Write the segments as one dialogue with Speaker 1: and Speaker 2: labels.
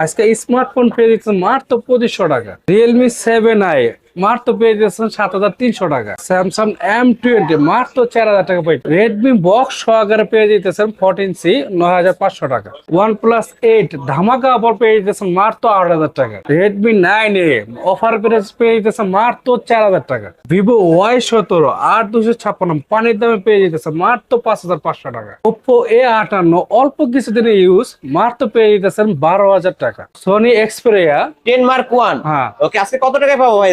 Speaker 1: আজকে স্মার্টফোন পেয়ে দিচ্ছেন মাত্র পঁচিশশো টাকা। রিয়েলমি সেভেন আই মাত্র পেয়ে দিচ্ছেন সাত হাজার তিনশো টাকা। স্যামসাং এম টোয়েন্টি মাত্র চার হাজার টাকা পেয়ে রেডমি বক্স সহকারে পেয়ে দিতেছেন ফোরটিন সি নয় হাজার পাঁচশো টাকা। ওয়ান প্লাস এইট ধামাকা অফার পেয়ে দিতেছেন মাত্র আট হাজার টাকা। Redmi nine A offer price পেয়ে যেতেছেন মাত্র চার হাজার টাকা। ভিভো ওয়াই সতেরো আট দুশো ছাপ্পান্ন পানির দামে পেয়ে যেতেছে মাত্র পাঁচ হাজার পাঁচশো টাকা। ওপো এ আটান্ন অল্প কিছুদিনের ইউজ মাত্র পেয়ে যেতেছেন বারো হাজার টাকা। Sony Xperia
Speaker 2: ten mark one
Speaker 1: হ্যাঁ।
Speaker 2: ওকে আজকে কত টাকায় পাবো ভাই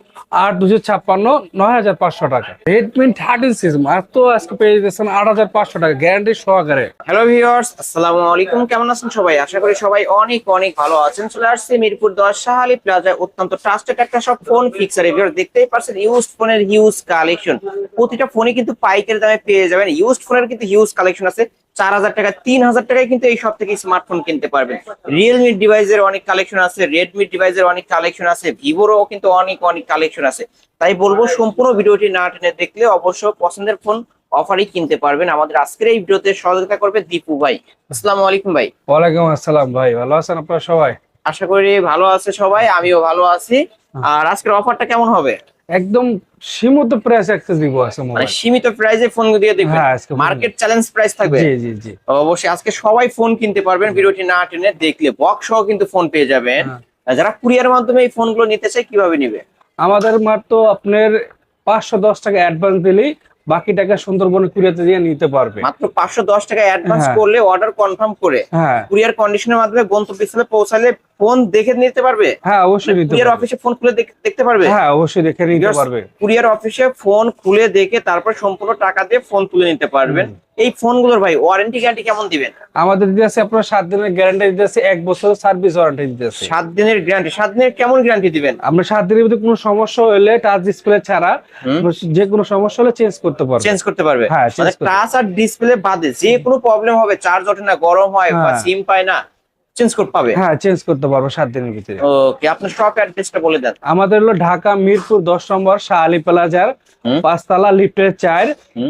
Speaker 1: আর দুশো ছাপ্পান্ন, নয় হাজার পাঁচশো টাকা। রেডমি থার্টিন সিক্স মাত্র আজকে পেয়ে যাচ্ছেন আট হাজার পাঁচশো টাকা গ্যারান্টি সহকারে।
Speaker 2: হ্যালো ভিওর্স আসসালামু আলাইকুম। কেমন আছেন সবাই? আশা করি সবাই অনেক অনেক ভালো আছেন। চলে আসছি মিরপুর দশ প্লাজায় অত্যন্ত ট্রাস্টেড একটা সব ফোন ফিক্সার ভিউয়ার দেখতেই পারছেন ইউজ ফোনের হিউজ কালেকশন প্রতিটা ফোনে কিন্তু পাইকারি দামে পেয়ে যাবেন। ইউজ ফোনের কিন্তু হিউজ কালেকশন আছে। চার হাজার টাকা তিন হাজার টাকায় কিন্তু এই সব থেকে স্মার্টফোন কিনতে পারবেন। রিয়েলমি ডিভাইসের অনেক কালেকশন আছে রেডমি ডিভাইসের অনেক কালেকশন আছে ভিভোরও কিন্তু অনেক অনেক কালেকশন আছে। তাই বলব সম্পূর্ণ ভিডিওটি না টেনে দেখলে অবশ্য পছন্দের ফোন অফারই কিনতে পারবেন। আমাদের আজকের এই ভিডিওতে সহযোগিতা করবে দীপু ভাই। আসসালামু আলাইকুম ভাই।
Speaker 1: ওয়ালাইকুম আসসালাম ভাই ভালো আছেন আপনারা সবাই?
Speaker 2: আশা করি ভালো আছে সবাই আমিও ভালো আছি। আর আজকের অফারটা কেমন হবে?
Speaker 1: একদম সীমিত প্রাইস অ্যাক্সেস দিব আছে
Speaker 2: মানে
Speaker 1: মোবাইল
Speaker 2: সীমিত প্রাইসে ফোন দিয়ে দেখবেন।
Speaker 1: হ্যাঁ আজকে
Speaker 2: মার্কেট চ্যালেঞ্জ প্রাইস থাকবে।
Speaker 1: জি জি জি।
Speaker 2: অবশ্যই আজকে সবাই ফোন কিনতে পারবেন ভিডিওটি না টেনে দেখলে বক্স সহ কিন্তু ফোন পেয়ে যাবেন।
Speaker 1: হ্যাঁ।
Speaker 2: যারা কুরিয়ার মাধ্যমে এই ফোনগুলো নিতে চায় কীভাবে নিবে?
Speaker 1: আমাদের মাত্র আপনার পাঁচশো দশ টাকা অ্যাডভান্স দিলেই বাকি টাকা সুন্দরবনে কুড়িয়াতে দিয়ে নিতে পারবে।
Speaker 2: মাত্র পাঁচশো দশ টাকা অ্যাডভান্স
Speaker 1: হ্যাঁ।
Speaker 2: করলে অর্ডার কনফার্ম করে
Speaker 1: হ্যাঁ।
Speaker 2: কুরিয়ার কন্ডিশনের মাধ্যমে গন্তব্যস্থলে পৌঁছালে ফোন দেখে নিতে পারবে?
Speaker 1: হ্যাঁ অবশ্যই নিতে
Speaker 2: কুরিয়ার অফিসে ফোন খুলে দেখতে পারবে?
Speaker 1: হ্যাঁ অবশ্যই দেখে নিতে পারবে।
Speaker 2: কুরিয়ার অফিসে ফোন খুলে দেখে তারপর সম্পূর্ণ টাকা দিয়ে ফোন তুলে নিতে পারবেন। এই ফোনগুলোর ভাই ওয়ারেন্টি গ্যারান্টি কেমন দিবেন?
Speaker 1: আমাদের দিতেছে আপনার সাত দিনের গ্যারান্টি দিতেছে এক বছর সার্ভিস ওয়ারেন্টি দিতেছে
Speaker 2: সাত দিনের গ্যারান্টি সাত দিনের কেমন গ্যারান্টি দিবেন?
Speaker 1: আমরা সাত দিনের মধ্যে কোনো সমস্যা হলে টাচ ডিসপ্লে ছাড়া। যে কোনো সমস্যা হলে চেঞ্জ করতে পারবে।
Speaker 2: চেঞ্জ করতে পারবে।
Speaker 1: হ্যাঁ,
Speaker 2: মানে টাচ আর ডিসপ্লে বাদে যে কোনো প্রবলেম হবে চার্জ ওঠে না গরম হয় বা
Speaker 1: হ্যাঁ।
Speaker 2: সিম পায় না চেঞ্জ করতে পাবে।
Speaker 1: হ্যাঁ চেঞ্জ করতে পারবে সাত দিনের ভিতরে।
Speaker 2: ওকে আপনার শপ অ্যাড্রেসটা বলে দেন।
Speaker 1: আমাদের হলো ঢাকা মিরপুর দশ নম্বর শাহ আলী প্লাজার
Speaker 2: হুম।
Speaker 1: পাঁচতলা লিফটের চার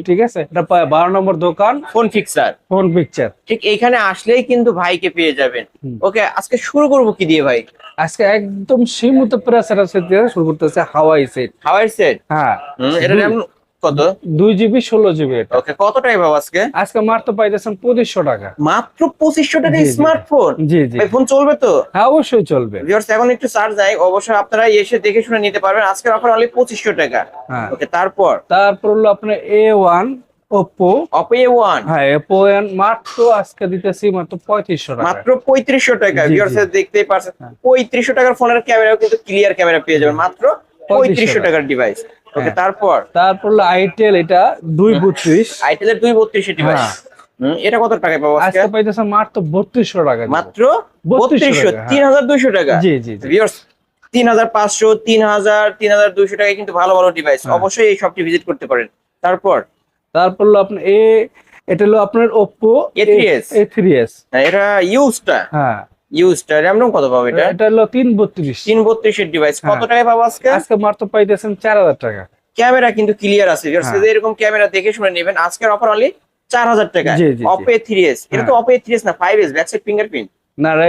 Speaker 1: ঠিক আছে? এটা পা- বারো নম্বর দোকান।
Speaker 2: ফোন ফিক্সার
Speaker 1: ফোন পিকচার
Speaker 2: ঠিক এইখানে আসলেই কিন্তু ভাইকে পেয়ে যাবেন। ওকে আজকে শুরু করব কি দিয়ে ভাই?
Speaker 1: আজকে একদম সীমিত প্রেসার দিয়ে শুরু করতেছে হাওয়াই সেট
Speaker 2: হাওয়াই সেট
Speaker 1: হ্যাঁ।
Speaker 2: এটা কত?
Speaker 1: জিবি ষোলো জিবি এটা।
Speaker 2: ওকে কত টাকা পাবো আজকে?
Speaker 1: আজকে মাত্র পাইতেছেন টাকা।
Speaker 2: মাত্র টাকা। স্মার্টফোন
Speaker 1: জি। জি
Speaker 2: ফোন চলবে তো?
Speaker 1: হ্যাঁ অবশ্যই চলবে।
Speaker 2: ভিউয়ার্স এখন একটু চার্জ অবশ্যই আপনারা এসে দেখে শুনে নিতে পারবেন। আজকের অফার অনলি পঁচিশশো টাকা।
Speaker 1: হ্যাঁ।
Speaker 2: ওকে তারপর?
Speaker 1: তারপর হলো আপনার A one Oppo
Speaker 2: Oppo A one
Speaker 1: হ্যাঁ ওয়ান মাত্র আজকে দিতেছি মাত্র পঁয়ত্রিশশো টাকা।
Speaker 2: মাত্র পঁয়ত্রিশশো টাকা। ভিউয়ার্স দেখতেই পারছেন।
Speaker 1: হ্যাঁ।
Speaker 2: পঁয়ত্রিশশো টাকার ফোনের ক্যামেরাও কিন্তু ক্লিয়ার ক্যামেরা পেয়ে যাবেন। মাত্র পঁয়ত্রিশশো টাকার ডিভাইস ওকে
Speaker 1: হ্যাঁ।
Speaker 2: তারপর?
Speaker 1: তারপর হলো আইটেল এটা দুই বত্রিশ।
Speaker 2: আইটেলের দুই বত্রিশশো ডিভাইস
Speaker 1: হ্যাঁ।
Speaker 2: এটা কত টাকায় পাবো আজকে?
Speaker 1: পাইতেছে মাত্র বত্রিশশো টাকা
Speaker 2: মাত্র
Speaker 1: 3200
Speaker 2: বত্রিশশো
Speaker 1: টাকা, হ্যাঁ।
Speaker 2: তিন হাজার দুইশো টাকা।
Speaker 1: জি জি
Speaker 2: ভিউয়ার্স তিন হাজার পাঁচশো তিন হাজার তিন হাজার দুইশো টাকায় কিন্তু ভালো ভালো ডিভাইস। অবশ্যই এই শপটি ভিজিট করতে পারেন। তারপর?
Speaker 1: তারপর হলো আপনার এ এটা হলো আপনার ওপো
Speaker 2: A3s
Speaker 1: এ থ্রি এস
Speaker 2: হ্যাঁ, এটা ইউজটা
Speaker 1: হ্যাঁ।
Speaker 2: ইউজটা র্যাম রোম কত পাবো এটা?
Speaker 1: এটা হলো তিন বত্রিশ।
Speaker 2: তিন বত্রিশের ডিভাইস কত
Speaker 1: হ্যাঁ।
Speaker 2: টাকায় পাবো আজকে?
Speaker 1: আজকে মাত্র পাইতেছেন টাকা।
Speaker 2: ক্যামেরা কিন্তু ক্লিয়ার আছে।
Speaker 1: হ্যাঁ।
Speaker 2: যদি এরকম ক্যামেরা দেখে শুনে নেবেন। আজকের অফার অনলি চার হাজার টাকা। অপো এ থ্রি এস এটা তো। অপো থ্রি এস না? Five S back side fingerprint
Speaker 1: না রে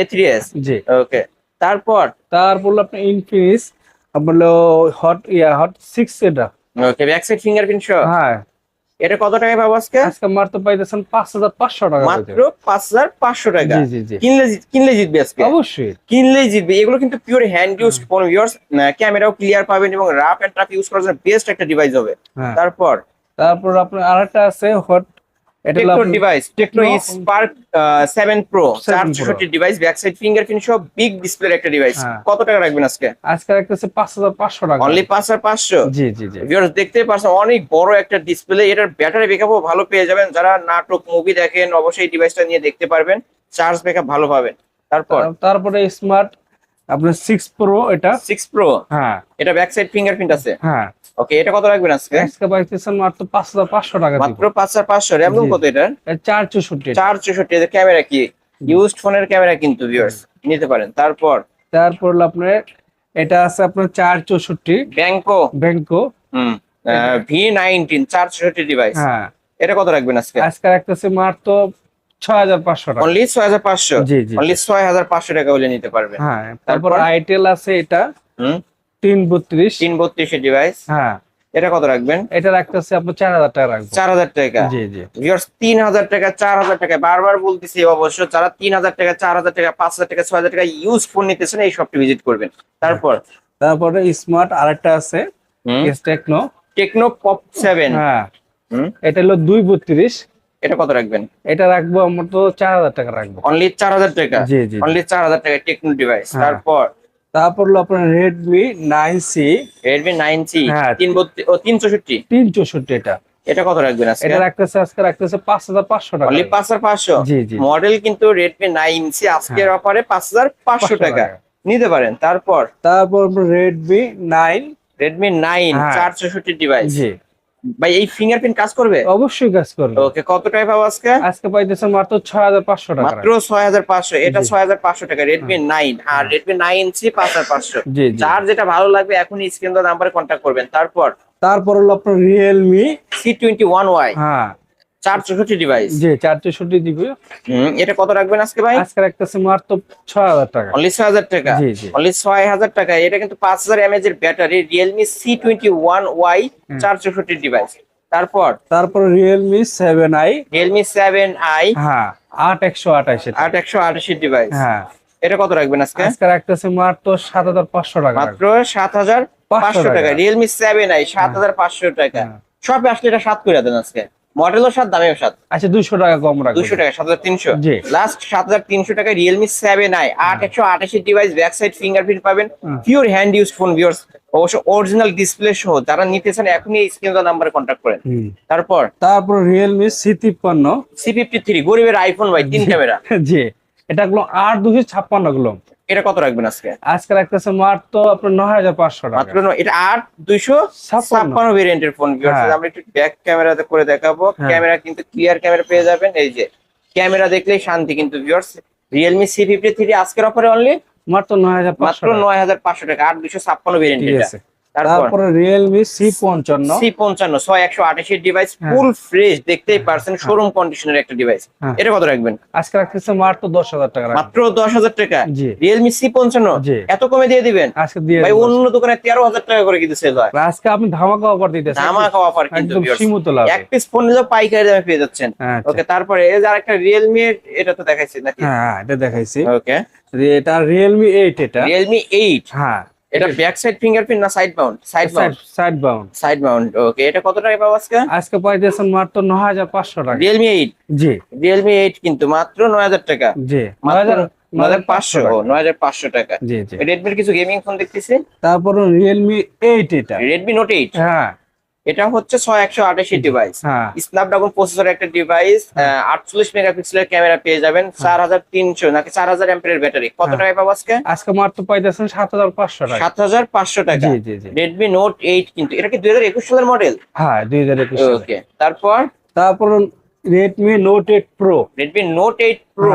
Speaker 1: এ থ্রি এস জি।
Speaker 2: ওকে তারপর?
Speaker 1: তারপর হলো আপনার ইনফিনিক্স আপনার হট ইয়া হট সিক্স এটা।
Speaker 2: ওকে ব্যাক সাইড ফিঙ্গারপ্রিন্ট সহ
Speaker 1: হ্যাঁ।
Speaker 2: এটা কত টাকায় পাবো আজকে?
Speaker 1: আজকে মাত্র পাইতেছেন পাঁচ হাজার পাঁচশো টাকা
Speaker 2: মাত্র পাঁচ হাজার পাঁচশো টাকা। কিনলে কিনলে জিতবে আজকে।
Speaker 1: অবশ্যই।
Speaker 2: কিনলে জিতবে। এগুলো কিন্তু pure hand use phone viewers ক্যামেরাও ক্লিয়ার পাবেন এবং রাফ এন্ড টাফ ইউজ করার জন্য বেস্ট একটা ডিভাইস হবে।
Speaker 1: হ্যাঁ।
Speaker 2: তারপর?
Speaker 1: তারপর আপনার আরেকটা আছে হট এটা হলো
Speaker 2: device Tecno Spark seven pro
Speaker 1: 7
Speaker 2: device back side fingerprint সহ বিগ ডিসপ্লের একটা ডিভাইস
Speaker 1: হ্যাঁ।
Speaker 2: কত টাকা রাখবেন আজকে?
Speaker 1: রাখতেছে টাকা।
Speaker 2: অনলি পাঁচ হাজার পাঁচশো?
Speaker 1: জি জি জি।
Speaker 2: ভিউয়ার্স দেখতে পাচ্ছেন অনেক বড় একটা ডিসপ্লে এটার ব্যাটারি ব্যাকআপও ভালো পেয়ে যাবেন। যারা নাটক মুভি দেখেন অবশ্যই ডিভাইসটা নিয়ে দেখতে পারবেন। চার্জ ব্যাকআপ ভালো পাবেন। তারপর?
Speaker 1: তারপরে স্মার্ট আপনার সিক্স প্রো এটা।
Speaker 2: সিক্স প্রো
Speaker 1: হ্যাঁ।
Speaker 2: এটা ব্যাক সাইড ফিঙ্গারপ্রিন্ট আছে?
Speaker 1: হ্যাঁ।
Speaker 2: ওকে এটা কত রাখবেন আজকে?
Speaker 1: আজকে পাইতেছেন মাত্র পাঁচ হাজার পাঁচশো টাকা
Speaker 2: মাত্র পাঁচ হাজার পাঁচশো। র্যাম
Speaker 1: জি।
Speaker 2: কত
Speaker 1: এটা চার চৌষট্টি।
Speaker 2: চার চৌষট্টি ক্যামেরা কি? ইউজড ফোনের ক্যামেরা কিন্তু ভিউয়ার্স নিতে পারেন। তারপর?
Speaker 1: তারপর হলো আপনার এটা আছে আপনার চার চৌষট্টি।
Speaker 2: ব্যাংকো
Speaker 1: ব্যাংকো
Speaker 2: হুম। ভি নাইনটিন চারশোটি ডিভাইস
Speaker 1: হ্যাঁ।
Speaker 2: এটা কত রাখবেন আজকে?
Speaker 1: আজকে রাখতেছে মাত্র ছয় হাজার পাঁচশো টাকা।
Speaker 2: অনলি ছয় হাজার পাঁচশো?
Speaker 1: জি জি
Speaker 2: অনলি ছয় হাজার পাঁচশো টাকা হলে নিতে পারবেন
Speaker 1: হ্যাঁ তারপর? আইটেল আছে এটা।
Speaker 2: হুম?
Speaker 1: তিন বত্রিশ।
Speaker 2: তিন বত্রিশের ডিভাইস
Speaker 1: হ্যাঁ।
Speaker 2: এটা কত রাখবেন?
Speaker 1: এটা রাখতেছে চার হাজার টাকা রাখব।
Speaker 2: চার হাজার টাকা?
Speaker 1: জি জি।
Speaker 2: ভিউয়ার্স তিন হাজার টাকা চার হাজার টাকা। বারবার বলতেছি অবশ্য যারা তিন হাজার টাকা চার হাজার টাকা পাঁচ হাজার টাকা ছয় হাজার টাকা ইউজ ফোন নিতেছেন এই শপটি ভিজিট করবেন। তারপর?
Speaker 1: তারপরে স্মার্ট আরেকটা আছে S Tecno
Speaker 2: Tecno Pop seven
Speaker 1: হ্যাঁ। এটা হলো দুই বত্রিশ।
Speaker 2: এটা কত রাখবেন?
Speaker 1: এটা রাখব আমরা তো চার হাজার টাকা রাখব।
Speaker 2: অনলি চার হাজার টাকা?
Speaker 1: জি জি
Speaker 2: অনলি চার হাজার টাকা টেকনো ডিভাইস
Speaker 1: হ্যাঁ।
Speaker 2: তারপর?
Speaker 1: তারপর হলো আপনার Redmi nine C
Speaker 2: Redmi nine C
Speaker 1: হ্যাঁ।
Speaker 2: তিন ও তিন চৌষট্টি
Speaker 1: তিন চৌষট্টি এটা।
Speaker 2: এটা কত রাখবেন আজকে?
Speaker 1: এটা রাখতেছে আজকে রাখতেছে পাঁচ হাজার পাঁচশো টাকা।
Speaker 2: অনলি পাঁচ হাজার পাঁচশো?
Speaker 1: জি জি।
Speaker 2: মডেল কিন্তু রেডমি নাইন সি আজকের অফারে পাঁচ হাজার পাঁচশো টাকা। নিতে পারেন। তারপর?
Speaker 1: তারপর রেডমি নাইন
Speaker 2: রেডমি নাইন
Speaker 1: হ্যাঁ।
Speaker 2: চার চৌষট্টি ডিভাইস
Speaker 1: জি।
Speaker 2: ভাই এই ফিঙ্গারপ্রিন্ট কাজ করবে?
Speaker 1: অবশ্যই কাজ করবে।
Speaker 2: ওকে কত টাকা পাবো আজকে?
Speaker 1: আজকে পাইতেছেন মাত্র ছয় হাজার পাঁচশো টাকা।
Speaker 2: মাত্র ছয় হাজার পাঁচশো এটা
Speaker 1: জি।
Speaker 2: ছয় হাজার পাঁচশো টাকা রেডমি নাইন আর রেডমি নাইন সি পাঁচ হাজার পাঁচশো।
Speaker 1: জি জি।
Speaker 2: যার যেটা ভালো লাগবে এখনই স্ক্রিন নাম্বারে কন্ট্যাক্ট করবেন। তারপর?
Speaker 1: তারপর হলো আপনার Realme
Speaker 2: C twenty one Y
Speaker 1: হ্যাঁ।
Speaker 2: চার চৌষট্টি ডিভাইস
Speaker 1: জি চার চৌষট্টি জিবি
Speaker 2: এটা কত রাখবেন আজকে ভাই?
Speaker 1: আজকে রাখতেছে মাত্র ছয় হাজার টাকা।
Speaker 2: অনলি টাকা?
Speaker 1: জি জি।
Speaker 2: অনলি ছয় হাজার টাকা। এটা কিন্তু এর ব্যাটারি ডিভাইস তারপর?
Speaker 1: তারপর আই হ্যাঁ
Speaker 2: ডিভাইস
Speaker 1: হ্যাঁ।
Speaker 2: এটা কত রাখবেন আজকে?
Speaker 1: রাখতেছে মাত্র টাকা
Speaker 2: মাত্র সাত হাজার
Speaker 1: পাঁচশো
Speaker 2: পাঁচশো টাকা।
Speaker 1: টাকা।
Speaker 2: রিয়েলমি সেভেন আই সাত হাজার পাঁচশো টাকা।
Speaker 1: হ্যাঁ।
Speaker 2: সবে আসলে এটা সাত করে দেন আজকে। মডেলও সাত দামেও সাত
Speaker 1: আচ্ছা দুশো টাকা কম রাখব।
Speaker 2: দুশো টাকা সাত হাজার তিনশো।
Speaker 1: জি।
Speaker 2: লাস্ট সাত হাজার তিনশো টাকা রিয়েলমি সেভেন আই আট একশো আটাশি ডিভাইস ব্যাক সাইড ফিঙ্গারপ্রিন্ট পাবেন pure hand use phone viewers অবশ্য অরিজিনাল ডিসপ্লে সহ যারা নিতে চান এখনই স্ক্রিন নাম্বারে কন্ট্যাক্ট করেন। তারপর?
Speaker 1: তারপর রিয়েলমি সি তিপ্পান্ন।
Speaker 2: সি ফিফটি থ্রি গরিবের আইফোন ভাই তিন ক্যামেরা।
Speaker 1: জি। এটা গুলো আট দুশো ছাপ্পান্নগুলো।
Speaker 2: এটা কত রাখবেন আজকে?
Speaker 1: আজকে রাখতেছে মাত্র আপনার নয় হাজার পাঁচশো
Speaker 2: মাত্র এটা আট দুইশো
Speaker 1: ছাপ্পান্ন।
Speaker 2: ভেরিয়েন্টের ফোন
Speaker 1: হ্যাঁ।
Speaker 2: আমরা একটু ব্যাক ক্যামেরাতে করে দেখাবো। ক্যামেরা কিন্তু ক্লিয়ার ক্যামেরা পেয়ে যাবেন এই যে ক্যামেরা দেখলেই শান্তি কিন্তু viewers Realme C fifty three আজকের অফারে অনলি
Speaker 1: মাত্র নয় হাজার পাঁচশো
Speaker 2: মাত্র নয় হাজার পাঁচশো টাকা আট দুইশো ছাপ্পান্ন ভেরিয়েন্ট তারপর?
Speaker 1: সি পঞ্চান্ন।
Speaker 2: ছয় একশো আঠাশির ডিভাইস
Speaker 1: হ্যাঁ।
Speaker 2: ফুল ফ্রেশ দেখতেই পারছেন শোরুম কন্ডিশনের একটা ডিভাইস
Speaker 1: হ্যাঁ।
Speaker 2: এটা কত রাখবেন?
Speaker 1: আজকে রাখতেছে মাত্র দশ হাজার টাকা
Speaker 2: মাত্র দশ হাজার টাকা? পঞ্চান্ন?
Speaker 1: জি।
Speaker 2: এত কমে দিয়ে দিবেন?
Speaker 1: আজকে দিয়ে
Speaker 2: ভাই অন্য দোকানে তেরো হাজার টাকা করে কিন্তু সেল হয়।
Speaker 1: আজকে আপনি ধামাকা অফার দিতেছেন।
Speaker 2: ধামাকা অফার কিন্তু
Speaker 1: সীমিত লাভ।
Speaker 2: এক পিস ফোন নিলেও পাইকারি দামে পেয়ে যাচ্ছেন।
Speaker 1: হ্যাঁ
Speaker 2: ওকে তারপরে এই যে আরেকটা রিয়েলমি এটা তো দেখাইছি নাকি?
Speaker 1: হ্যাঁ এটা দেখাইছি।
Speaker 2: ওকে
Speaker 1: এটা রিয়েলমি এইট এটা।
Speaker 2: রিয়েলমি এইট
Speaker 1: হ্যাঁ।
Speaker 2: এটা ব্যাক সাইড ফিঙ্গারপ্রিন্ট না side bound side bound
Speaker 1: side bound
Speaker 2: side bound okay এটা কত টাকা পাবো আজকে?
Speaker 1: আজকে পাইতেছেন মাত্র নয় হাজার পাঁচশো টাকা।
Speaker 2: Realme 8
Speaker 1: জি।
Speaker 2: Realme 8 কিন্তু মাত্র নয় হাজার টাকা।
Speaker 1: জি নয়
Speaker 2: মাত্র
Speaker 1: হাজার
Speaker 2: নয় হাজার পাঁচশো ও নয় হাজার পাঁচশো টাকা।
Speaker 1: জি জি।
Speaker 2: রেডমির কিছু গেমিং ফোন দেখতেছি?
Speaker 1: তারপর Realme 8 এটা।
Speaker 2: Redmi Note 8
Speaker 1: হ্যাঁ।
Speaker 2: এটা হচ্ছে ছয় একশো আটাশি ডিভাইস স্ন্যাপড্রাগন প্রসেসর একটা ডিভাইস আটচল্লিশ মেগাপিক্সেলের ক্যামেরা পেয়ে যাবেন চার হাজার তিনশো নাকি চার হাজার এম্পিয়ার ব্যাটারি কত
Speaker 1: হ্যাঁ।
Speaker 2: টাকায় পাবো আজকে?
Speaker 1: আজকে মাত্র পাইতেছেন সাত হাজার পাঁচশো টাকা।
Speaker 2: সাত হাজার পাঁচশো টাকা। রেডমি নোট এইট কিন্তু এটা কি দুই হাজার একুশ সালের মডেল
Speaker 1: হ্যাঁ দুই হাজার একুশ
Speaker 2: ওকে তারপর?
Speaker 1: তারপর Redmi Note eight pro
Speaker 2: Redmi Note eight pro.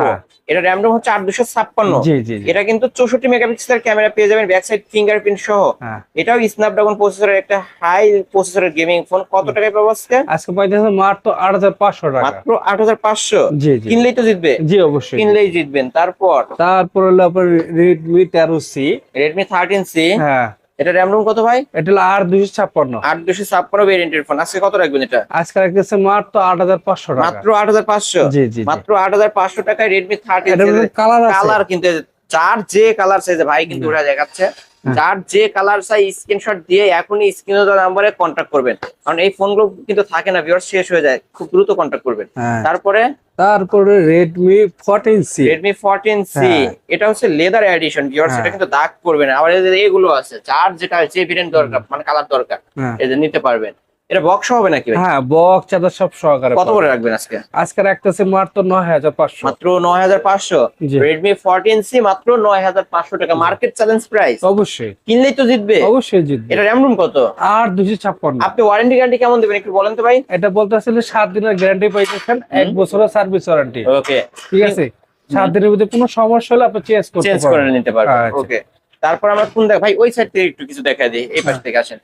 Speaker 2: এটা র্যাম রোম হচ্ছে আট দুশো ছাপ্পান্ন।
Speaker 1: জি জি জি।
Speaker 2: এটা কিন্তু চৌষট্টি মেগাপিক্সেলের ক্যামেরা পেয়ে যাবেন ব্যাক সাইড ফিঙ্গারপ্রিন্ট সহ।
Speaker 1: হ্যাঁ।
Speaker 2: এটাও স্ন্যাপড্রাগন প্রসেসরের একটা হাই প্রসেসরের গেমিং ফোন কত টাকায় পাবো আজকে?
Speaker 1: আজকে পাইতেছেন মাত্র আট হাজার পাঁচশো টাকা।
Speaker 2: মাত্র আট হাজার পাঁচশো?
Speaker 1: জি জি।
Speaker 2: কিনলেই তো জিতবে?
Speaker 1: জি অবশ্যই।
Speaker 2: কিনলেই জিতবেন। তারপর?
Speaker 1: তারপর হলো আপনার রেডমি তেরো সি
Speaker 2: রেডমি থার্টিন সি
Speaker 1: হ্যাঁ।
Speaker 2: এটা র্যাম রোম কত ভাই?
Speaker 1: এটা হলো আর দুইশো ছাপ্পান্ন।
Speaker 2: আট দুশো ছাপ্পান্ন ভেরিয়েন্টের ফোন আজকে কত রাখবেন এটা?
Speaker 1: আজকে রাখতেছে মাত্র আট হাজার পাঁচশো টাকা।
Speaker 2: মাত্র আট হাজার পাঁচশো?
Speaker 1: জি জি।
Speaker 2: মাত্র আট হাজার পাঁচশো টাকায় রেডমি থার্টিন
Speaker 1: এটা কালার আছে।
Speaker 2: কালার কিন্তু যার যে কালার চাইছে ভাই কিন্তু ওরা দেখাচ্ছে
Speaker 1: হ্যাঁ।
Speaker 2: যার যে কালার চাই স্ক্রিনশট দিয়ে এখনই স্ক্রিন নাম্বারে কন্ট্যাক্ট করবেন। কারণ এই ফোনগুলো কিন্তু থাকে না ভিউয়ার শেষ হয়ে যায় খুব দ্রুত কন্ট্যাক্ট করবেন।
Speaker 1: হ্যাঁ।
Speaker 2: তারপরে
Speaker 1: তারপরে Redmi fourteen C
Speaker 2: Redmi fourteen C. এটা হচ্ছে লেদার এডিশন ভিউয়ার্স। এটা কিন্তু দাগ করবে না। আবার এগুলো আছে চার যেটা আছে দরকার মানে কালার দরকার
Speaker 1: হ্যাঁ।
Speaker 2: এই যে নিতে পারবেন। এটা বক্স হবে নাকি
Speaker 1: হ্যাঁ বক্স চাদর সব সহকারে
Speaker 2: কত করে রাখবেন আজকে?
Speaker 1: আজকে রাখতেছে মাত্র নয় হাজার পাঁচশো।
Speaker 2: মাত্র নয় হাজার পাঁচশো? রেডমি ফোরটিন মাত্র নয় হাজার পাঁচশো টাকা। মার্কেট চ্যালেঞ্জ প্রাইস
Speaker 1: অবশ্যই।
Speaker 2: কিনলেই তো জিতবে।
Speaker 1: অবশ্যই জিতবে।
Speaker 2: এটা র্যাম রুম কত?
Speaker 1: আর দুশো ছাপ্পান্ন।
Speaker 2: আপনি ওয়ারেন্টি গ্যারান্টি কেমন দেবেন একটু বলেন তো ভাই?
Speaker 1: এটা বলতে আসলে সাত দিনের গ্যারান্টি পাইতেছেন এক বছরের সার্ভিস ওয়ারেন্টি
Speaker 2: ওকে
Speaker 1: ঠিক আছে? সাত দিনের মধ্যে কোনো সমস্যা হলে আপনি চেঞ্জ করতে
Speaker 2: চেঞ্জ করে নিতে পারবেন।
Speaker 1: আচ্ছা।
Speaker 2: ওকে তারপর আমরা কোন দেখ ভাই ওই সাইড থেকে একটু কিছু দেখা দিই এই পাশ থেকে আসেন।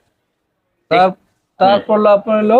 Speaker 1: তারপর আপনার হলো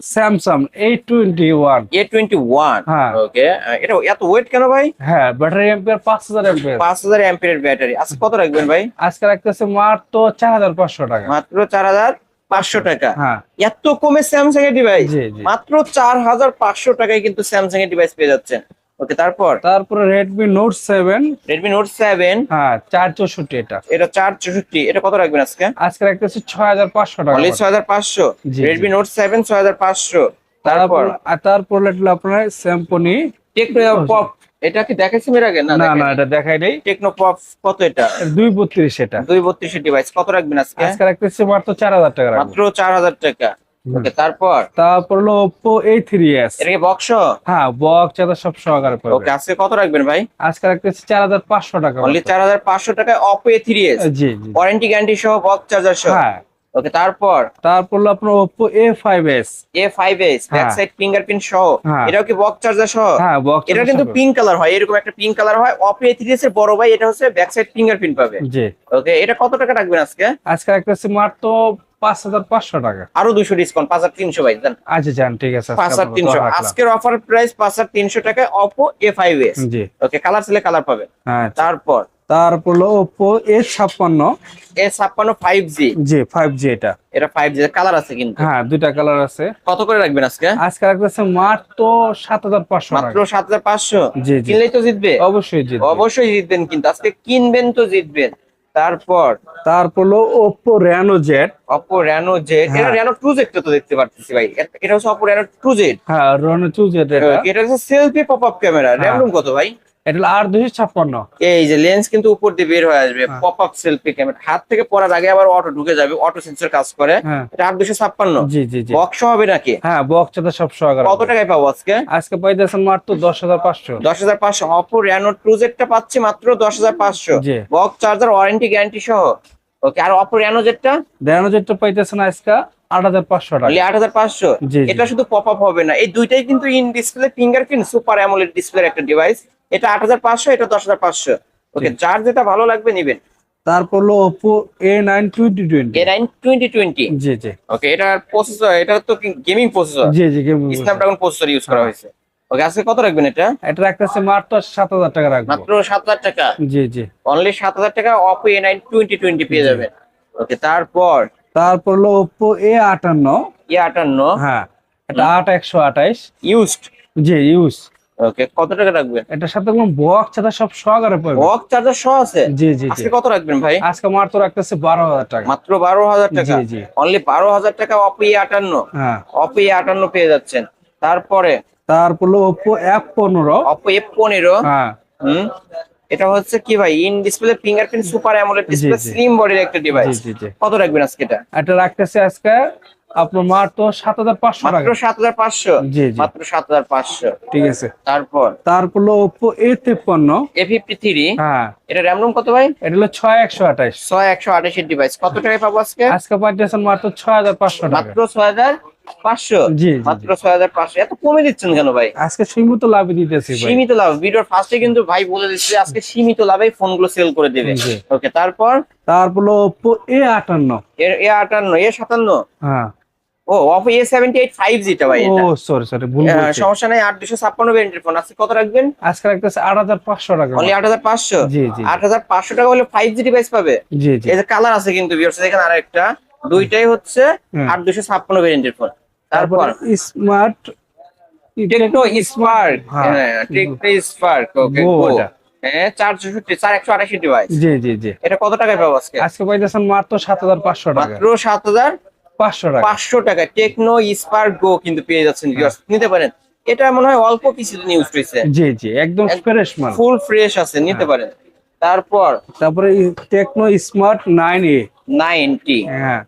Speaker 1: স্যামসাং এই twenty one
Speaker 2: A twenty one
Speaker 1: হ্যাঁ।
Speaker 2: ওকে এটা এত ওয়েট কেন ভাই?
Speaker 1: হ্যাঁ ব্যাটারি এম্পিয়ার পাঁচ হাজার এম্পিয়ার
Speaker 2: পাঁচ হাজার অ্যাম্পিয়ার ব্যাটারি। আজকে কত রাখবেন ভাই?
Speaker 1: আজকে রাখতেছে মাত্র চার হাজার পাঁচশো টাকা।
Speaker 2: মাত্র চার হাজার পাঁচশো টাকা।
Speaker 1: হ্যাঁ।
Speaker 2: এত কমে স্যামসাং এর ডিভাইস
Speaker 1: জি জি।
Speaker 2: মাত্র চার হাজার পাঁচশো টাকায় কিন্তু স্যামসাং এর ডিভাইস পেয়ে যাচ্ছেন। ওকে তারপর?
Speaker 1: তারপরে Redmi Note seven
Speaker 2: Redmi Note seven
Speaker 1: হ্যাঁ চার চৌষট্টি এটা।
Speaker 2: এটা চার চৌষট্টি। এটা কত রাখবেন আজকে?
Speaker 1: আজকে রাখতেছে ছয় হাজার পাঁচশো টাকা
Speaker 2: অনলি ছয় হাজার পাঁচশো?
Speaker 1: জি,
Speaker 2: রেডমি নোট সেভেন ছয় হাজার পাঁচশো। তারপর?
Speaker 1: তারপর আর তারপর হলো আপনার স্যাম্পনি
Speaker 2: টেকনো পপ এটা কি দেখাইছি এর আগে? না
Speaker 1: না না এটা দেখাই নেই।
Speaker 2: টেকনো পপ কত এটা?
Speaker 1: দুই বত্রিশ এটা।
Speaker 2: দুই বত্রিশের ডিভাইস কত রাখবেন আজকে?
Speaker 1: আজকে রাখতেছে মাত্র চার হাজার টাকা
Speaker 2: মাত্র চার হাজার টাকা।
Speaker 1: হুম।
Speaker 2: ওকে তারপর?
Speaker 1: তারপর হলো থ্রি এস
Speaker 2: এটা কি বক্স
Speaker 1: হ্যাঁ বক্স চাদা সব সহকারে
Speaker 2: ওকে আজকে কত রাখবেন ভাই?
Speaker 1: আজকে রাখতেছে চার হাজার পাঁচশো টাকা
Speaker 2: অনলি
Speaker 1: মতো।
Speaker 2: চার হাজার পাঁচশো টাকায় অপো এ থ্রি এস
Speaker 1: জি জি।
Speaker 2: ওয়ারেন্টি গ্যারান্টি সহ বক্স চার্জার সহ?
Speaker 1: হ্যাঁ।
Speaker 2: ওকে তারপর?
Speaker 1: তারপর হলো আপনার
Speaker 2: A five S back. Side fingerprint সহ?
Speaker 1: হ্যাঁ।
Speaker 2: এটাও কি বক্স চার্জার সহ?
Speaker 1: হ্যাঁ বক্স
Speaker 2: এটা কিন্তু পিঙ্ক কালার হয় এরকম একটা পিঙ্ক কালার হয়। থ্রি এস এর বড় ভাই এটা হচ্ছে ব্যাক সাইড ফিঙ্গারপ্রিন্ট পাবে।
Speaker 1: জি।
Speaker 2: ওকে এটা কত টাকা রাখবেন আজকে?
Speaker 1: আজকে রাখতেছে মাত্র পাঁচ হাজার পাঁচশো টাকা।
Speaker 2: আরও দুশো ডিসকাউন্ট পাঁচ হাজার তিনশো ভাই দেন
Speaker 1: আচ্ছা যান ঠিক আছে
Speaker 2: পাঁচ হাজার তিনশো। আজকের অফার প্রাইস পাঁচ হাজার তিনশো টাকায় অপো এ ফাইভ এস
Speaker 1: জি।
Speaker 2: ওকে কালার ছেলে কালার পাবে তারপর?
Speaker 1: তারপর হলো ওপো এ ছাপ্পান্ন।
Speaker 2: এ ছাপ্পান্ন ফাইভ জি
Speaker 1: জি ফাইভ জি এটা।
Speaker 2: এটা ফাইভ জি কালার আছে কিন্তু।
Speaker 1: হ্যাঁ দুইটা কালার আছে।
Speaker 2: কত করে রাখবেন আজকে?
Speaker 1: আজকে রাখতেছে মাত্র সাত হাজার পাঁচশো
Speaker 2: মাত্র সাত হাজার পাঁচশো?
Speaker 1: জি
Speaker 2: কিনলেই তো জিতবে?
Speaker 1: অবশ্যই জি
Speaker 2: অবশ্যই জিতবেন কিন্তু। আজকে কিনবেন তো জিতবেন। তারপর?
Speaker 1: তারপর হলো Oppo Reno Z
Speaker 2: Oppo Z এটা
Speaker 1: হ্যাঁ।
Speaker 2: রেনো টু জেড তো দেখতে পারতেছি ভাই। এটা- এটা হচ্ছে Oppo Reno টু জেড
Speaker 1: হ্যাঁ Reno টু জেড এটা।
Speaker 2: এটা হচ্ছে সেলফি পপআপ ক্যামেরা
Speaker 1: হ্যাঁ।
Speaker 2: র্যাম রুম কত ভাই?
Speaker 1: এটা আর দুশো ছাপ্পান্ন।
Speaker 2: এই যে লেন্স কিন্তু উপর দিয়ে বের হয়ে আসবে। পপ আপ সেলফি ক্যামেরা হাত থেকে পড়ার আগে আবার অটো ঢুকে যাবে অটো সেন্সর কাজ করে।
Speaker 1: হ্যাঁ।
Speaker 2: এটা দুশো ছাপ্পান্ন।
Speaker 1: জি জি জি।
Speaker 2: বক্স হবে নাকি?
Speaker 1: হ্যাঁ বক্স সব সহকারে
Speaker 2: কত টাকায় পাবো আজকে?
Speaker 1: আজকে পাইতেছেন মাত্র দশ হাজার পাঁচশো।
Speaker 2: দশ হাজার পাঁচশো। অপো রেনো টু জেডটা পাচ্ছি মাত্র দশ হাজার পাঁচশো। বক্স চার্জার ওয়ারেন্টি গ্যারান্টি সহ। ওকে আর অপো রেনো জেডটা
Speaker 1: রেনো জেডটা পাইতেছেন আজকে আট হাজার পাঁচশো টাকা।
Speaker 2: আট হাজার পাঁচশো। এটা শুধু পপ আপ হবে না। এই দুইটাই কিন্তু in display fingerprint super AMOLED ডিসপ্লের একটা ডিভাইস এটা আট হাজার পাঁচশো এটা দশ হাজার পাঁচশো। ওকে। যার যেটা ভালো লাগবে নিবেন।
Speaker 1: তারপর হলো Oppo A nine twenty twenty
Speaker 2: A nine twenty twenty
Speaker 1: জি জি।
Speaker 2: ওকে এটার প্রসেসর এটা তো গেমিং প্রসেসর
Speaker 1: জি জি গেম
Speaker 2: স্ন্যাপড্রাগন প্রসেসর ইউজ করা হয়েছে। ওকে আজকে কত রাখবেন এটা?
Speaker 1: এটা রাখতেছে মাত্র সাত হাজার টাকা রাখব।
Speaker 2: মাত্র সাত হাজার টাকা?
Speaker 1: জি জি।
Speaker 2: অনলি সাত হাজার টাকা Oppo A nine twenty twenty পেয়ে
Speaker 1: জি।
Speaker 2: যাবেন। ওকে তারপর?
Speaker 1: তারপর হলো ওপো এ আটান্ন।
Speaker 2: এ আটান্ন।
Speaker 1: হ্যাঁ এটা আট একশো আঠাইশ
Speaker 2: ইউজড
Speaker 1: জি ইউজ
Speaker 2: ওকে কত টাকা রাখবেন?
Speaker 1: এটার সাথে কোনো বক্স চাদা সব সহকারে পাবে
Speaker 2: বক্স চার্জার সহ আছে?
Speaker 1: জি জি
Speaker 2: আজকে কত রাখবেন ভাই?
Speaker 1: আজকে মাত্র রাখতেছে বারো হাজার টাকা।
Speaker 2: মাত্র বারো হাজার টাকা?
Speaker 1: জি। জি
Speaker 2: অনলি বারো হাজার টাকা অপো এ আটান্ন
Speaker 1: হ্যাঁ।
Speaker 2: অপো এ আটান্ন পেয়ে যাচ্ছেন। তারপরে?
Speaker 1: তারপর পনেরো
Speaker 2: অপো এফ পনেরো
Speaker 1: হ্যাঁ।
Speaker 2: হুম? এটা হচ্ছে কি ভাই? In display fingerprint super AMOLED display slim বডির একটা ডিভাইস
Speaker 1: জি জি।
Speaker 2: কত রাখবেন আজকে এটা?
Speaker 1: এটা রাখতেছে আজকে আপনার মাত্র সাত হাজার পাঁচশো
Speaker 2: মাত্র সাত হাজার পাঁচশো?
Speaker 1: জি
Speaker 2: মাত্র সাত হাজার পাঁচশো।
Speaker 1: ঠিক আছে।
Speaker 2: তারপর?
Speaker 1: তারপর ওপো এ তেপ্পান্ন।
Speaker 2: এ ফিফটি থ্রি
Speaker 1: হ্যাঁ।
Speaker 2: এটা র্যাম রুম কত ভাই?
Speaker 1: এটা হলো ছয় একশো আঠাইশ
Speaker 2: ছয় একশো আঠাশের ডিভাইস কত টাকায় পাবো আজকে?
Speaker 1: আজকে মাত্র ছয় হাজার পাঁচশো
Speaker 2: মাত্র ছয় হাজার পাঁচশো? মাত্র ছয় হাজার পাঁচশো। এত কমে দিচ্ছেন কেন ভাই?
Speaker 1: আজকে সীমিত লাভ দিতেছি
Speaker 2: সীমিত লাভ। ভিডিওর ফার্স্টে কিন্তু ভাই বলে দিচ্ছে আজকে সীমিত লাভে ফোনগুলো সেল করে দেবে। ওকে তারপর?
Speaker 1: তারপর ওপো এ আটান্ন।
Speaker 2: এ আটান্ন এ সাতান্ন?
Speaker 1: হ্যাঁ।
Speaker 2: ও Oppo A seventy eight five জিটা ভাই
Speaker 1: ও সরি সরি ভুল।
Speaker 2: সমস্যা নাই আট দুশো ছাপ্পান্ন ভ্যারিয়েন্টের ফোন আজকে কত রাখবেন?
Speaker 1: আজকে রাখতেছে আট হাজার পাঁচশো টাকা।
Speaker 2: অনলি আট হাজার পাঁচশো?
Speaker 1: জি জি
Speaker 2: আট হাজার পাঁচশো টাকা হলে ফাইভ জি ডিভাইস পাবে?
Speaker 1: জি জি।
Speaker 2: এই যে কালার আছে কিন্তু ভিউয়ার্স দেখেন আরেকটা। দুইটাই হচ্ছে। আট দুশো ছাপ্পান্ন ভ্যারিয়েন্টের ফোন তারপর
Speaker 1: স্মার্ট
Speaker 2: টেকনো স্পার্ক
Speaker 1: হ্যাঁ।
Speaker 2: টেকনো স্পার্ক ওকে
Speaker 1: Go
Speaker 2: হ্যাঁ চার চৌষট্টি চার একশো আঠাশি ডিভাইস
Speaker 1: জি জি জি।
Speaker 2: এটা কত টাকায় পাবো আজকে?
Speaker 1: আজকে পাইতেছেন মাত্র সাত হাজার পাঁচশো টাকা।
Speaker 2: মাত্র সাত হাজার
Speaker 1: পাঁচশো টাকা।
Speaker 2: পাঁচশো টাকা। টেকনো স্পার্ক গো কিন্তু পেয়ে যাচ্ছেন নিতে পারেন। এটা মনে হয় অল্প কিছুদিন ইউজ হয়েছে
Speaker 1: জি জি একদম ফ্রেশ মাল।
Speaker 2: ফুল ফ্রেশ আছে নিতে
Speaker 1: হ্যাঁ।
Speaker 2: পারেন। তারপর
Speaker 1: তারপরে Tecno smart nine A
Speaker 2: ninety.
Speaker 1: হ্যাঁ।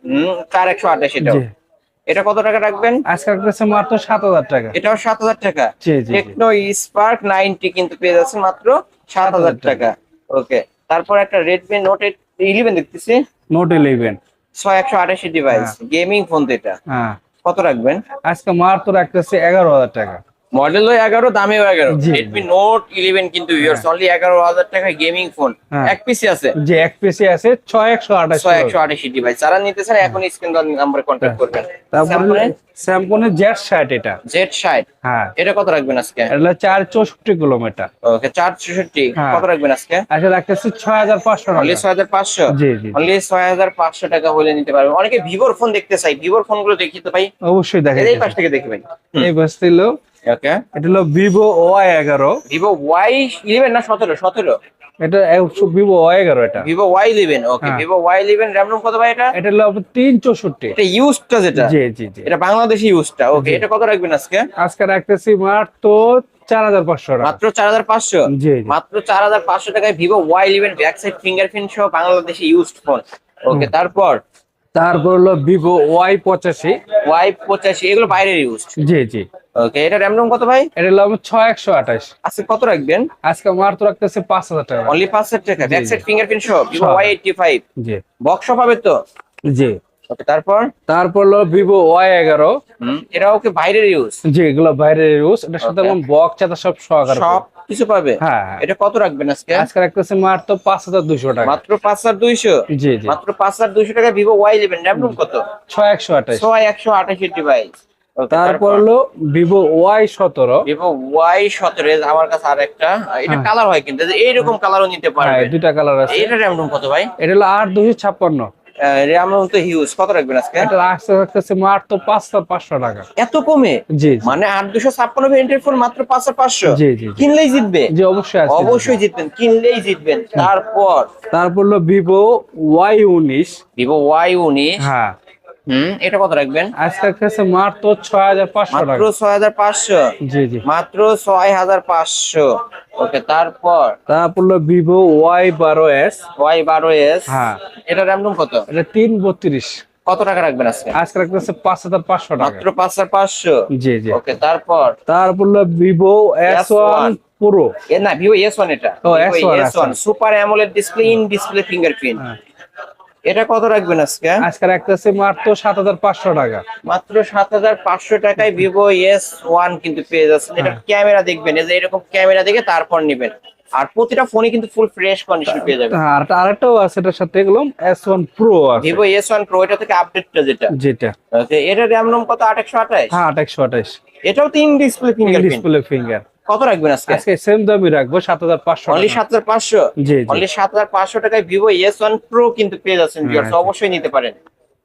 Speaker 2: চার একশো আঠাশ এটাও। এটা কত টাকা রাখবেন?
Speaker 1: আজকে রাখতেছে মাত্র সাত হাজার টাকা।
Speaker 2: এটাও সাত হাজার টাকা।
Speaker 1: জি জি জি।
Speaker 2: টেকনো স্পার্ক নাইনটি কিন্তু পেয়ে যাচ্ছেন মাত্র সাত হাজার টাকা। ওকে তারপর একটা রেডমি নোট ইলেভেন দেখতেছি।
Speaker 1: নোট ইলেভেন
Speaker 2: ছয় একশো আঠাশি ডিভাইস গেমিং ফোন তো এটা।
Speaker 1: হ্যাঁ।
Speaker 2: কত রাখবেন?
Speaker 1: আজকে মার মাত্র রাখতেছে এগারো হাজার টাকা।
Speaker 2: মডেল এগারো দামেও এগারো। রেডমি নোট ইলেভেন কিন্তু অনলি এগারো হাজার টাকা গেমিং ফোন
Speaker 1: হ্যাঁ।
Speaker 2: এক পিসি আছে।
Speaker 1: যে এক পিসি আছে ছয় একশো আঠাশ
Speaker 2: ছয় একশো আঠাশি ডিভাইস যারা নিতে চান এখন স্ক্রিন নাম্বারে কন্ট্যাক্ট করবেন।
Speaker 1: তারপরে স্যামসংয়ের জেড ষাট এটা।
Speaker 2: জেড ষাট?
Speaker 1: হ্যাঁ।
Speaker 2: এটা কত রাখবেন আজকে?
Speaker 1: এটা চার চৌষট্টি কিলোমিটার।
Speaker 2: ওকে চার চৌষট্টি।
Speaker 1: হ্যাঁ।
Speaker 2: কত রাখবেন আজকে?
Speaker 1: আচ্ছা রাখতেছি ছয় হাজার পাঁচশো
Speaker 2: অনলি ছয় হাজার পাঁচশো?
Speaker 1: জি জি।
Speaker 2: অনলি ছয় হাজার পাঁচশো টাকা হলে নিতে পারবেন। অনেকে ভিভোর ফোন দেখতে চাই। ভিভোর ফোনগুলো দেখি তো ভাই।
Speaker 1: অবশ্যই দেখা
Speaker 2: এই পাশ থেকে দেখবেন
Speaker 1: এই বাস ছিল
Speaker 2: ওকে?
Speaker 1: এটা হলো ভিভো ওয়াই এগারো।
Speaker 2: ভিভো ওয়াই ইলেভেন না সতেরো? সতেরো?
Speaker 1: এটা ভিভো ওয়াই এগারো এটা।
Speaker 2: Vivo Y eleven okay. Vivo Y eleven RAM ROM কত ভাই এটা?
Speaker 1: এটা হলো তিন চৌষট্টি
Speaker 2: এটা ইউজটা যেটা?
Speaker 1: জি জি জি।
Speaker 2: এটা বাংলাদেশি ইউজটা ওকে। এটা কত রাখবেন আজকে?
Speaker 1: আজকে রাখতেছি মাত্র চার হাজার পাঁচশো টাকা।
Speaker 2: মাত্র চার হাজার পাঁচশো? মাত্র চার হাজার পাঁচশো টাকায় Vivo Y eleven back side fingerprint সহ বাংলাদেশি ইউজড ফোন ওকে। তারপর?
Speaker 1: তারপর হলো ভিভো ওয়াই পঁচাশি।
Speaker 2: ওয়াই পঁচাশি এগুলো বাইরের ইউজ
Speaker 1: জি জি।
Speaker 2: ওকে এটা র্যাম রোম কত ভাই?
Speaker 1: এটা একশো আঠাশ।
Speaker 2: আজকে কত রাখবেন?
Speaker 1: আজকে মাত্র রাখতেছে পাঁচ হাজার টাকা।
Speaker 2: অনলি পাঁচ হাজার টাকা।
Speaker 1: জি,
Speaker 2: ব্যাক সাইড ফিঙ্গারপ্রিন্ট সহ? ভিভো
Speaker 1: সহ।
Speaker 2: ওয়াই এইটটি ফাইভ
Speaker 1: জি।
Speaker 2: বক্স পাবে তো?
Speaker 1: জি।
Speaker 2: ওকে তারপর?
Speaker 1: তারপর হলো ভিভো ওয়াই এগারো।
Speaker 2: এটা ওকে বাইরের ইউজ
Speaker 1: জি এগুলো বাইরের ইউজ এটার সাথে. বক্স চাতা সব সহকারে
Speaker 2: সব কিছু পাবে?
Speaker 1: হ্যাঁ।
Speaker 2: এটা কত রাখবেন আজকে?
Speaker 1: আজকে রাখতেছে মাত্র পাঁচ হাজার টাকা।
Speaker 2: মাত্র পাঁচ হাজার দুইশো?
Speaker 1: জি
Speaker 2: মাত্র পাঁচ হাজার দুইশো টাকা ভিভো ওয়াই ইলেভেন র্যাম কত?
Speaker 1: ছয় একশো আঠাশ।
Speaker 2: ছয় একশো আঠাশি ডিভাইস
Speaker 1: তারপর হলো ভিভো ওয়াই সতেরো।
Speaker 2: ভিভো ওয়াই সতেরো আমার কাছে আর একটা এটা
Speaker 1: হ্যাঁ।
Speaker 2: কালার হয় কিন্তু এই রকম কালারও নিতে
Speaker 1: হ্যাঁ
Speaker 2: পারবে
Speaker 1: দুইটা কালার আছে।
Speaker 2: এটা র্যাম কত ভাই?
Speaker 1: এটা হলো আট দুশো ছাপ্পান্ন।
Speaker 2: র্যাম তো হিউজ কত রাখবেন আজকে?
Speaker 1: এটা রাখতে রাখতেছে মাত্র পাঁচ হাজার পাঁচশো টাকা।
Speaker 2: এত কমে?
Speaker 1: জি
Speaker 2: মানে আট দুশো ছাপ্পান্ন ভেরিয়েন্টের ফোন মাত্র পাঁচ হাজার পাঁচশো।
Speaker 1: জি জি।
Speaker 2: কিনলেই জিতবে?
Speaker 1: জি অবশ্যই আছে
Speaker 2: অবশ্যই জিতবেন কিনলেই জিতবেন। তারপর?
Speaker 1: তারপর হলো ভিভো ওয়াই উনিশ।
Speaker 2: ভিভো ওয়াই উনিশ।
Speaker 1: হ্যাঁ।
Speaker 2: হুম এটা কত রাখবেন?
Speaker 1: আজকে রাখতেছে মাত্র ছয় হাজার পাঁচশো
Speaker 2: মাত্র
Speaker 1: টাকা।
Speaker 2: ছয় হাজার পাঁচশো?
Speaker 1: জি জি।
Speaker 2: মাত্র ছয় হাজার পাঁচশো। ওকে তারপর?
Speaker 1: তারপর হলো ওয়াই বারো এস হ্যাঁ।
Speaker 2: এটা রুম কত?
Speaker 1: এটা তিন বত্রিশ।
Speaker 2: কত টাকা রাখবেন আজকে?
Speaker 1: আজকে রাখতেছে পাঁচ হাজার পাঁচশো টাকা।
Speaker 2: মাত্র পাঁচ হাজার পাঁচশো?
Speaker 1: জি জি।
Speaker 2: ওকে তারপর?
Speaker 1: তারপর Vivo S one
Speaker 2: S1
Speaker 1: pro
Speaker 2: এ না ভিভো এস ওয়ান এটা।
Speaker 1: ও, S1,
Speaker 2: S one super AMOLED display in display fingerprint. এটা কত রাখবেন আজকে?
Speaker 1: আজকে রাখতেছে মাত্র সাত হাজার পাঁচশো টাকা।
Speaker 2: মাত্র সাত হাজার পাঁচশো টাকায় ভিভো এস ওয়ান কিন্তু পেয়ে যাচ্ছেন। এটা
Speaker 1: হ্যাঁ।
Speaker 2: ক্যামেরা দেখবেন এই যে এরকম ক্যামেরা দেখে তারপর নেবেন। আর প্রতিটা ফোনই কিন্তু ফুল ফ্রেশ কন্ডিশন পেয়ে যাবেন।
Speaker 1: হ্যাঁ, আর আরেকটাও আছে এটার সাথে এগুলো এস ওয়ান প্রো আছে।
Speaker 2: ভিভো এস ওয়ান প্রো এটা থেকে আপডেটটা যেটা।
Speaker 1: যেটা।
Speaker 2: ওকে এটা র্যাম রোম কত? আট একশো আঠাশ?
Speaker 1: হ্যাঁ আঠাইশো আঠাইশ
Speaker 2: এটাও তিন ডিসপ্লে ফিঙ্গারপ্রিন্ট
Speaker 1: ডিসপ্লে ফিঙ্গার
Speaker 2: কত রাখবেন আজকে?
Speaker 1: আজকে সেম দামই রাখব সাত হাজার পাঁচশো
Speaker 2: অনলি সাত হাজার পাঁচশো?
Speaker 1: জি
Speaker 2: অনলি হাজার পাঁচশো টাকায় ভিভো এস ওয়ান প্রো কিন্তু পেয়ে যাচ্ছেন viewers,
Speaker 1: আচ্ছা।
Speaker 2: অবশ্যই নিতে পারেন।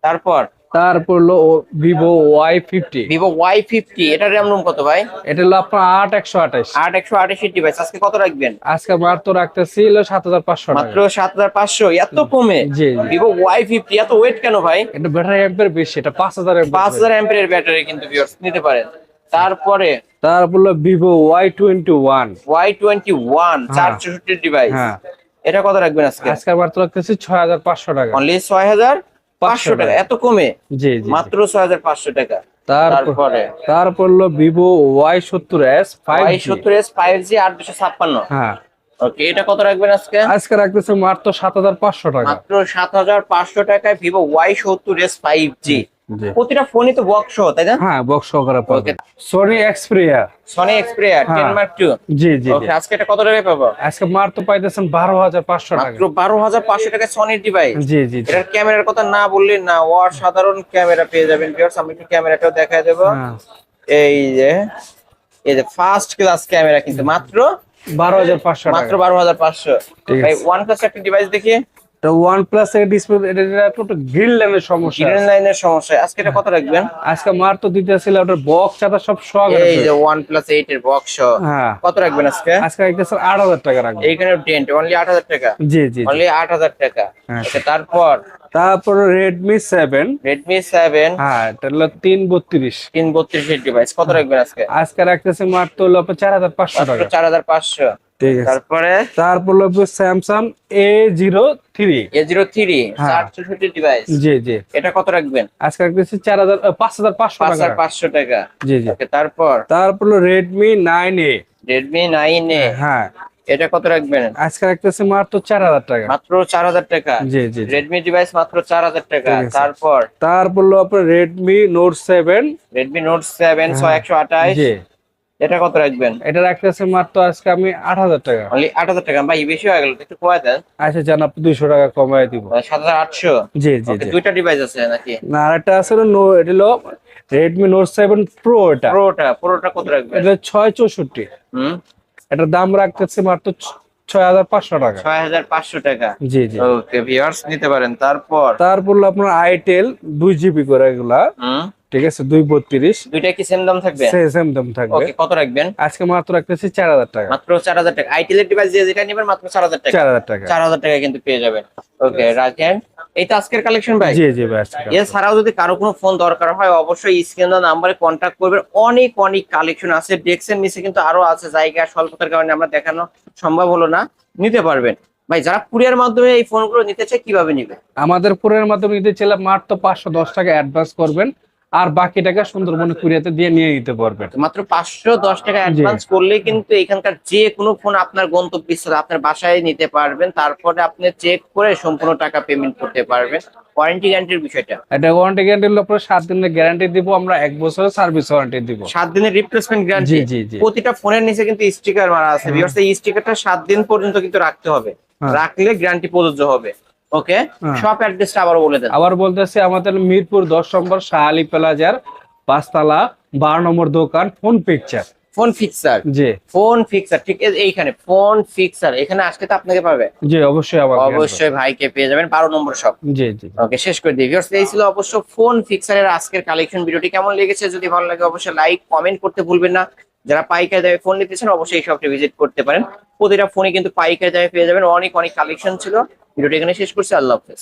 Speaker 2: তারপর?
Speaker 1: তারপর হলো Vivo Y fifty
Speaker 2: Vivo Y fifty এটা র্যাম রুম কত ভাই?
Speaker 1: এটা হলো আপনার আট একশো আঠাইশ
Speaker 2: আট একশো আঠাশি ডিভাইস আজকে কত রাখবেন?
Speaker 1: আজকে মাত্র রাখতেছি হলো সাত হাজার পাঁচশো
Speaker 2: মাত্র সাত হাজার পাঁচশো এত কমে?
Speaker 1: জি।
Speaker 2: ভিভো ওয়াই ফিফটি এত ওয়েট কেন ভাই?
Speaker 1: এটা ব্যাটারি অ্যাম্পের বেশি এটা পাঁচ হাজার
Speaker 2: পাঁচ হাজার ব্যাটারি কিন্তু নিতে পারেন। তারপরে?
Speaker 1: তারপর হলো Vivo Y twenty one
Speaker 2: Y twenty one চার
Speaker 1: হ্যাঁ।
Speaker 2: চৌষট্টি ডিভাইস
Speaker 1: হ্যাঁ।
Speaker 2: এটা কত রাখবেন আজকে?
Speaker 1: আজকে মাত্র রাখতেছি ছয় হাজার পাঁচশো টাকা।
Speaker 2: অনলি ছয় হাজার পাঁচশো টাকা। এত কমে?
Speaker 1: জি
Speaker 2: মাত্র ছয় হাজার পাঁচশো টাকা।
Speaker 1: তারপর
Speaker 2: তারপরে?
Speaker 1: হলো ভিভো ওয়াই সত্তর এস ফাইভ
Speaker 2: সত্তর এস ফাইভ জি আট দুশো ছাপ্পান্ন।
Speaker 1: হ্যাঁ।
Speaker 2: ওকে এটা কত রাখবেন আজকে?
Speaker 1: আজকে রাখতেছে মাত্র সাত হাজার পাঁচশো টাকা।
Speaker 2: মাত্র সাত হাজার পাঁচশো টাকায় ভিভো ওয়াই সত্তর এস ফাইভ জি প্রতিটা ফোনই তো বক্স সহ তাই না?
Speaker 1: হ্যাঁ বক্স সহকারে পাবে
Speaker 2: Okay.
Speaker 1: সোনি এক্সপ্রিয়া
Speaker 2: সনি এক্সপ্রিয়ার
Speaker 1: হ্যাঁ।
Speaker 2: টেন মার্ক টু
Speaker 1: জি জি।
Speaker 2: ওকে আজকে এটা কত টাকায় পাবো?
Speaker 1: আজকে মাত্র পাইতেছেন বারো হাজার পাঁচশো টাকা।
Speaker 2: মাত্র বারো হাজার পাঁচশো টাকায় সনির ডিভাইস
Speaker 1: জি জি
Speaker 2: এটার ক্যামেরার কথা না বললে না অসাধারণ ক্যামেরা পেয়ে যাবেন ভিউয়ার্স আমি একটু ক্যামেরাটাও দেখায় দেবো।
Speaker 1: হ্যাঁ।
Speaker 2: এই যে এই যে ফার্স্ট ক্লাস ক্যামেরা কিন্তু মাত্র
Speaker 1: বারো হাজার পাঁচশো
Speaker 2: মাত্র
Speaker 1: টাকা
Speaker 2: বারো হাজার পাঁচশো।
Speaker 1: ঠিক
Speaker 2: ভাই ওয়ান প্লাস একটা ডিভাইস দেখি।
Speaker 1: তো ওয়ান প্লাস এর ডিসপ্লে এটা একটু গ্রিল ল্যাম্পের সমস্যা
Speaker 2: লাইনের সমস্যা। আজকে এটা কত রাখবেন?
Speaker 1: আজকে মার তো দিতে ছিল ওটার বক্স সব
Speaker 2: এই যে ওয়ান প্লাস এইট এর বক্স
Speaker 1: হ্যাঁ।
Speaker 2: কত রাখবেন আজকে?
Speaker 1: আজকে আট হাজার টাকা রাখব।
Speaker 2: এইখানে ডেন্ট অনলি আট হাজার টাকা?
Speaker 1: জি জি।
Speaker 2: অনলি আট হাজার টাকা।
Speaker 1: হ্যাঁ।
Speaker 2: তারপর?
Speaker 1: তারপর রেডমি সেভেন
Speaker 2: রেডমি সেভেন
Speaker 1: হ্যাঁ এটা হলো তিন বত্রিশ।
Speaker 2: তিন বত্রিশের ডিভাইস কত রাখবেন আজকে?
Speaker 1: আজকে রাখতেছে মাত্র হলো চার হাজার পাঁচশো টাকা।
Speaker 2: চার হাজার পাঁচশো।
Speaker 1: ঠিক আছে।
Speaker 2: তারপরে?
Speaker 1: তারপর হলো Samsung A zero three
Speaker 2: A zero three
Speaker 1: হ্যাঁ।
Speaker 2: চার চৌষট্টি ডিভাইস
Speaker 1: জি জি।
Speaker 2: এটা কত রাখবেন?
Speaker 1: আজকে রাখতেছে চার হাজার পাঁচ হাজার পাঁচশো
Speaker 2: পাঁচ
Speaker 1: টাকা
Speaker 2: হাজার পাঁচশো টাকা।
Speaker 1: জি জি।
Speaker 2: তারপর?
Speaker 1: তারপর এ
Speaker 2: রেডমি নাইন এ
Speaker 1: হ্যাঁ।
Speaker 2: এটা কত রাখবেন?
Speaker 1: আজকে রাখতেছে মাত্র চার হাজার টাকা।
Speaker 2: মাত্র চার হাজার টাকা।
Speaker 1: জি জি।
Speaker 2: রেডমি ডিভাইস মাত্র চার হাজার টাকা। তারপর?
Speaker 1: তারপর হলো আপনার Note seven
Speaker 2: Redmi Note seven ছয় একশো আঠাশ।
Speaker 1: জি।
Speaker 2: এটা কত রাখবেন?
Speaker 1: এটা রাখতেছে মাত্র আজকে আমি আট হাজার টাকা।
Speaker 2: অনলি আট হাজার টাকা। ভাই বেশি হয়ে গেল একটু কমায় দেন।
Speaker 1: আচ্ছা জান আপনি দুইশো টাকা কমাই দিব।
Speaker 2: সাত হাজার আটশো?
Speaker 1: জি জি
Speaker 2: দুইটা ডিভাইস আছে নাকি?
Speaker 1: না আর একটা আছে নো এটা হলো রেডমি নোট সেভেন প্রো এটা।
Speaker 2: পুরোটা পুরোটা কত রাখবেন?
Speaker 1: এটা ছয় চৌষট্টি।
Speaker 2: হুম?
Speaker 1: এটার দাম রাখতেছে মাত্র ছ- ছয় হাজার পাঁচশো টাকা।
Speaker 2: ছয় হাজার পাঁচশো টাকা।
Speaker 1: জি জি।
Speaker 2: ওকে ভিউয়ার্স নিতে পারেন। তারপর?
Speaker 1: তারপর হলো আপনার আইটেল দুই জিবি করে এগুলা।
Speaker 2: হুম?
Speaker 1: ঠিক আছে? দুই বত্রিশ।
Speaker 2: দুইটা কি সেম দাম থাকবে?
Speaker 1: সেম দাম থাকবে।
Speaker 2: ওকে কত রাখবেন?
Speaker 1: আজকে মাত্র রাখতেছি চার হাজার টাকা।
Speaker 2: মাত্র চার হাজার টাকা। আইটেলের ডিভাইস দিয়ে যেটা নেবেন মাত্র চার হাজার টাকা।
Speaker 1: চার হাজার টাকা।
Speaker 2: চার হাজার টাকা কিন্তু পেয়ে যাবেন। ওকে রাখেন। এই তো আজকের কালেকশন ভাই।
Speaker 1: জি জি ভাই আজকে
Speaker 2: এছাড়াও যদি কারও কোনো ফোন দরকার হয় অবশ্যই স্ক্রিন নাম্বারে কন্ট্যাক্ট করবেন। অনেক অনেক কালেকশন আছে। ডেস্কের নিচে কিন্তু আরও আছে। জায়গা স্বল্পতার কারণে আমরা দেখানো সম্ভব হলো না। নিতে পারবেন। ভাই যারা কুরিয়ার মাধ্যমে এই ফোনগুলো নিতে চায় কীভাবে নিবে?
Speaker 1: আমাদের পুরের মাধ্যমে নিতে চাইলে মাত্র পাঁচশো দশ টাকা অ্যাডভান্স করবেন। আর বাকি টাকা সুন্দরবনে কুরিয়াতে দিয়ে নিয়ে নিতে পারবেন।
Speaker 2: মাত্র পাঁচশো দশ টাকা অ্যাডভান্স করলে কিন্তু এখানকার যে কোনো ফোন আপনার গন্তব্যস্থলে আপনার বাসায় নিতে পারবেন। তারপরে আপনি চেক করে সম্পূর্ণ টাকা পেমেন্ট করতে পারবেন। ওয়ারেন্টি গ্যারান্টির বিষয়টা।
Speaker 1: এটা ওয়ারেন্টি গ্যারান্টি হলো আপনার সাত দিনের গ্যারান্টি দিব আমরা এক বছরের সার্ভিস ওয়ারেন্টি দিব।
Speaker 2: সাত দিনের রিপ্লেসমেন্ট গ্যারান্টি
Speaker 1: জি জি জি।
Speaker 2: প্রতিটা ফোনের নিচে কিন্তু স্টিকার মারা আছে। ভিউয়ার্স এই স্টিকারটা দিন পর্যন্ত কিন্তু রাখতে হবে।
Speaker 1: হ্যাঁ।
Speaker 2: রাখলে গ্যারান্টি প্রযোজ্য হবে। ওকে। সব অ্যাড্রেসটা আবার বলে দেন।
Speaker 1: আবার বলতেছি আমাদের মিরপুর দশ নম্বর শাহ আলী প্লাজার পাঁচতলা বারো নম্বর দোকান ফোন পিকচার
Speaker 2: ফোন ফিক্সার
Speaker 1: জি।
Speaker 2: ফোন ফিক্সার ঠিক আছে এইখানে ফোন ফিক্সার এখানে আসলে তো আপনাকে পাবে।
Speaker 1: জি অবশ্যই আবার
Speaker 2: অবশ্যই ভাইকে পেয়ে যাবেন বারো নম্বর সব
Speaker 1: জি জি।
Speaker 2: ওকে শেষ করে দিই। ভিউয়ার্স এই ছিল অবশ্য ফোন ফিক্সারের আজকের কালেকশন ভিডিওটি কেমন লেগেছে? যদি ভালো লাগে অবশ্যই লাইক কমেন্ট করতে ভুলবেন না। যারা পাইকারি দামে ফোন নিতে চান অবশ্যই এই শপটি ভিজিট করতে পারেন। প্রতিটা ফোনে কিন্তু পাইকারি দামে পেয়ে যাবেন। অনেক অনেক কালেকশন ছিল। ভিডিওটি এখানে শেষ করছি। আল্লাহ হাফেজ।